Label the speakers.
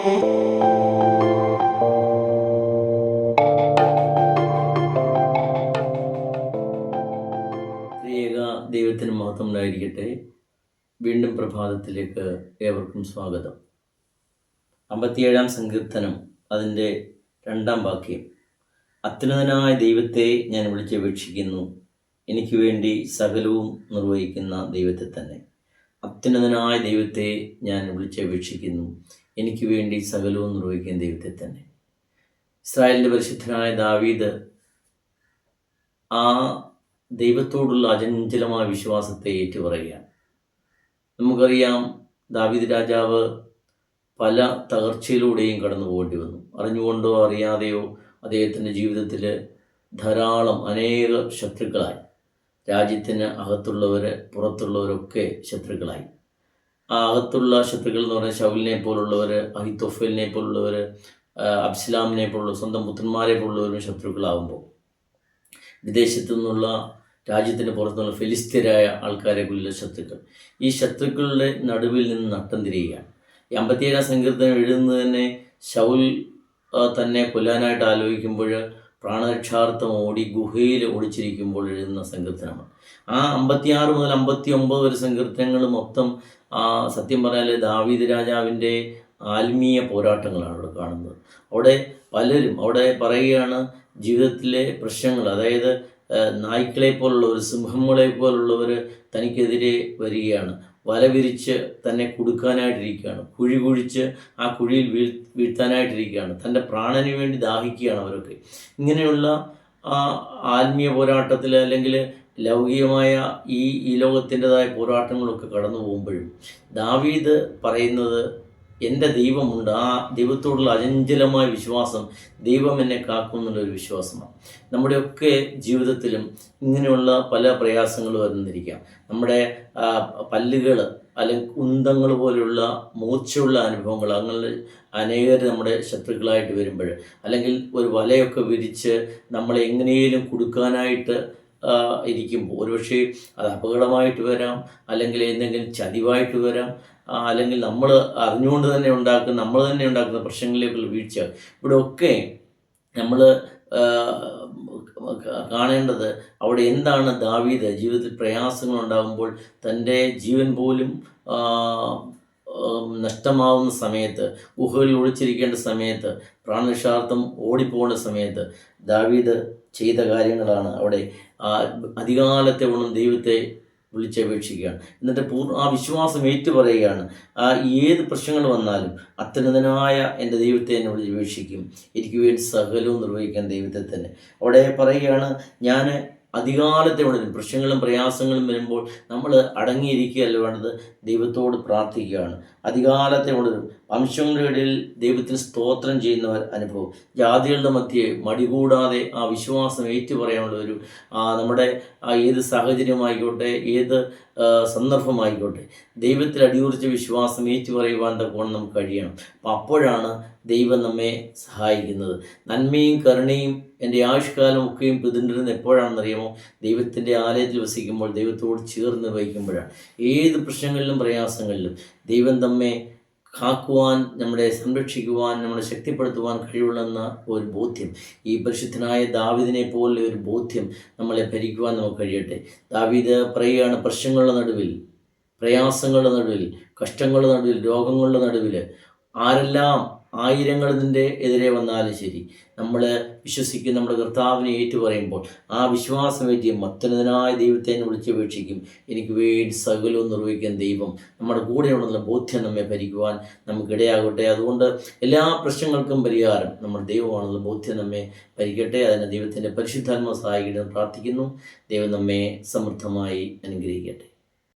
Speaker 1: ദൈവത്തിന് മഹത്വം ഉണ്ടായിരിക്കട്ടെ വീണ്ടും പ്രഭാതത്തിലേക്ക് ഏവർക്കും സ്വാഗതം. അമ്പത്തിയേഴാം സങ്കീർത്തനം അതിന്റെ രണ്ടാം വാക്യം. അത്യുന്നതനായ ദൈവത്തെ ഞാൻ വിളിച്ചപേക്ഷിക്കുന്നു എനിക്ക് വേണ്ടി സകലവും നിർവഹിക്കുന്ന ദൈവത്തെ തന്നെ. അത്യുന്നതനായ ദൈവത്തെ ഞാൻ വിളിച്ചപേക്ഷിക്കുന്നു എനിക്ക് വേണ്ടി സകലവും നിർവഹിക്കുന്ന ദൈവത്തെ തന്നെ. ഇസ്രായേലിന്റെ പരിശുദ്ധനായ ദാവീദ് ആ ദൈവത്തോടുള്ള അചഞ്ചലമായ വിശ്വാസത്തെ ഏറ്റുപറയുകയാണ്. നമുക്കറിയാം ദാവീദ് രാജാവ് പല തകർച്ചയിലൂടെയും കടന്നു പോകേണ്ടി വന്നു. അറിഞ്ഞുകൊണ്ടോ അറിയാതെയോ അദ്ദേഹത്തിന്റെ ജീവിതത്തിൽ ധാരാളം അനേക ശത്രുക്കളായി. രാജ്യത്തിന് അകത്തുള്ളവർ പുറത്തുള്ളവരൊക്കെ ശത്രുക്കളായി. അകത്തുള്ള ശത്രുക്കൾ എന്ന് പറഞ്ഞാൽ ഷൗലിനെ പോലുള്ളവർ അഹിത്തൊഫലിനെ പോലുള്ളവർ അബ്സ്ലാമിനെ പോലുള്ള സ്വന്തം പുത്രന്മാരെ പോലുള്ളവരും ശത്രുക്കളാകുമ്പോൾ വിദേശത്തു നിന്നുള്ള രാജ്യത്തിന് പുറത്തുനിന്നുള്ള ഫെലിസ്തീരായ ആൾക്കാരെ കുറിച്ചുള്ള ശത്രുക്കൾ. ഈ ശത്രുക്കളുടെ നടുവിൽ നിന്ന് നട്ടം തിരിയുകയാണ്. ഈ അമ്പത്തിയേഴാം സങ്കീർത്തനം എഴുതുന്നത് തന്നെ ശൗൽ തന്നെ കൊല്ലാനായിട്ട് ആലോചിക്കുമ്പോൾ പ്രാണരക്ഷാർത്ഥം ഓടി ഗുഹയിൽ ഒളിച്ചിരിക്കുമ്പോൾ എഴുതുന്ന സങ്കീർത്തനമാണ്. ആ അമ്പത്തിയാറ് മുതൽ അമ്പത്തി ഒമ്പത് വരെ സങ്കീർത്തനങ്ങൾ മൊത്തം സത്യം പറഞ്ഞാൽ ദാവീദ് രാജാവിന്റെ ആത്മീയ പോരാട്ടങ്ങളാണ് അവിടെ കാണുന്നത്. അവിടെ പലരും അവിടെ പറയുകയാണ് ജീവിതത്തിലെ പ്രശ്നങ്ങൾ അതായത് നായ്ക്കളെ പോലുള്ളവർ സിംഹങ്ങളെ പോലുള്ളവർ തനിക്കെതിരെ വരികയാണ്. വല വിരിച്ച് തന്നെ കുടുക്കാനായിട്ടിരിക്കുകയാണ്. കുഴി കുഴിച്ച് ആ കുഴിയിൽ വീഴ് വീഴ്ത്താനായിട്ടിരിക്കുകയാണ്. തന്റെ പ്രാണന് വേണ്ടി ദാഹിക്കുകയാണ് അവരൊക്കെ. ഇങ്ങനെയുള്ള ആ ആത്മീയ പോരാട്ടത്തിൽ അല്ലെങ്കിൽ ലൗകികമായ ഈ ഈ ലോകത്തിന്റെതായ പോരാട്ടങ്ങളൊക്കെ കടന്നു പോകുമ്പോഴും ദാവീദ് പറയുന്നത് എന്റെ ദൈവമുണ്ട് ആ ദൈവത്തോടുള്ള അചഞ്ചലമായ വിശ്വാസം ദൈവം എന്നെ കാക്കും എന്നുള്ളൊരു വിശ്വാസമാണ്. നമ്മുടെയൊക്കെ ജീവിതത്തിലും ഇങ്ങനെയുള്ള പല പ്രയാസങ്ങൾ വന്നിരിക്കാം. നമ്മുടെ പല്ലുകൾ അല്ലെങ്കിൽ കുന്തങ്ങൾ പോലെയുള്ള മൂർച്ചയുള്ള അനുഭവങ്ങൾ അങ്ങനെ അനേകർ നമ്മുടെ ശത്രുക്കളായിട്ട് വരുമ്പോൾ അല്ലെങ്കിൽ ഒരു വലയൊക്കെ വിരിച്ച് നമ്മളെ എങ്ങനെയും കൊടുക്കാനായിട്ട് ഇരിക്കുമ്പോൾ. ഒരുപക്ഷെ അത് അപകടമായിട്ട് വരാം അല്ലെങ്കിൽ എന്തെങ്കിലും ചതിവായിട്ട് വരാം അല്ലെങ്കിൽ നമ്മൾ അറിഞ്ഞുകൊണ്ട് തന്നെ ഉണ്ടാക്കുന്ന നമ്മൾ തന്നെ ഉണ്ടാക്കുന്ന പ്രശ്നങ്ങളിലേക്കുള്ള വീഴ്ച. ഇവിടെ ഒക്കെ നമ്മൾ കാണേണ്ടത് അവിടെ എന്താണ് ദാവീദ് ജീവിതത്തിൽ പ്രയാസങ്ങൾ ഉണ്ടാകുമ്പോൾ തന്റെ ജീവൻ പോലും നഷ്ടമാവുന്ന സമയത്ത് ഗുഹകളിൽ ഒളിച്ചിരിക്കേണ്ട സമയത്ത് പ്രാണരക്ഷാർത്ഥം ഓടിപ്പോകേണ്ട സമയത്ത് ദാവീദ് ചെയ്ത കാര്യങ്ങളാണ് അവിടെ ആ അധികാലത്തെ ഒന്നും ദൈവത്തെ വിളിച്ചപേക്ഷിക്കുകയാണ്. എന്നിട്ട് പൂർണ ആ വിശ്വാസം ഏറ്റു പറയുകയാണ് ആ ഏത് പ്രശ്നങ്ങൾ വന്നാലും അത്യുന്നതനായ എന്റെ ദൈവത്തെ എന്നെ വിളിച്ചപേക്ഷിക്കും. എനിക്ക് വേണ്ടി സകലവും നിർവഹിക്കാൻ ദൈവത്തെ തന്നെ. അവിടെ പറയുകയാണ് ഞാൻ അധികാലത്തെ ഉണരും പ്രശ്നങ്ങളും പ്രയാസങ്ങളും വരുമ്പോൾ നമ്മൾ അടങ്ങിയിരിക്കുകയല്ല വേണ്ടത്. ദൈവത്തോട് പ്രാർത്ഥിക്കുകയാണ്. അധികാലത്തെ ഉണരും വംശങ്ങളുടെ ഇടയിൽ ദൈവത്തിന് സ്തോത്രം ചെയ്യുന്നവർ അനുഭവം. ജാതികളുടെ മധ്യേ മടികൂടാതെ ആ വിശ്വാസം ഏറ്റുപറയാനുള്ള ഒരു നമ്മുടെ ഏത് സാഹചര്യമായിക്കോട്ടെ ഏത് സന്ദർഭമായിക്കോട്ടെ. ദൈവത്തിൽ അടിയുറിച്ച വിശ്വാസം ഏറ്റുപറയുവാൻ തക്കോണം നമുക്ക് കഴിയണം. അപ്പം അപ്പോഴാണ് ദൈവം നമ്മെ സഹായിക്കുന്നത്. നന്മയും കരുണയും എന്റെ ആയുഷ്കാലം ഒക്കെയും പിന്തുടരുന്നത് എപ്പോഴാണെന്നറിയാമോ? ദൈവത്തിന്റെ ആലയത്തിൽ വസിക്കുമ്പോൾ ദൈവത്തോട് ചേർന്ന് വഹിക്കുമ്പോഴാണ്. ഏത് പ്രശ്നങ്ങളിലും പ്രയാസങ്ങളിലും ദൈവം നമ്മെ കാക്കുവാൻ നമ്മളെ സംരക്ഷിക്കുവാൻ നമ്മളെ ശക്തിപ്പെടുത്തുവാൻ കഴിവുള്ളെന്ന ഒരു ബോധ്യം. ഈ പരിശുദ്ധനായ ദാവിദിനെ പോലുള്ള ഒരു ബോധ്യം നമ്മളെ ഭരിക്കുവാൻ നമുക്ക് കഴിയട്ടെ. ദാവീദ് പറയുകയാണ് പ്രശ്നങ്ങളുടെ നടുവിൽ പ്രയാസങ്ങളുടെ നടുവിൽ കഷ്ടങ്ങളുടെ നടുവിൽ രോഗങ്ങളുടെ നടുവിൽ ആരെല്ലാം ആയിരങ്ങൾ നിന്റെ എതിരെ വന്നാലും ശരി. നമ്മൾ വിശ്വസിക്കും നമ്മുടെ കർത്താവിനെ ഏറ്റുപറയുമ്പോൾ ആ വിശ്വാസം വിശ്വാസമേറ്റിയും മറ്റൊന്നതിനായ ദൈവത്തെ എന്നെ വിളിച്ചപേക്ഷിക്കും എനിക്ക് വേണ്ടി സകലവും നിർവഹിക്കാൻ ദൈവം നമ്മുടെ കൂടെയുള്ള ബോധ്യം നമ്മെ ഭരിക്കുവാൻ നമുക്കിടയാകട്ടെ. അതുകൊണ്ട് എല്ലാ പ്രശ്നങ്ങൾക്കും പരിഹാരം നമ്മുടെ ദൈവമാണെന്നുള്ള ബോധ്യം നമ്മെ ഭരിക്കട്ടെ. അതിന് ദൈവത്തിന്റെ പരിശുദ്ധാത്മ സഹായിക്കട്ടെ പ്രാർത്ഥിക്കുന്നു. ദൈവം നമ്മെ സമൃദ്ധമായി അനുഗ്രഹിക്കട്ടെ.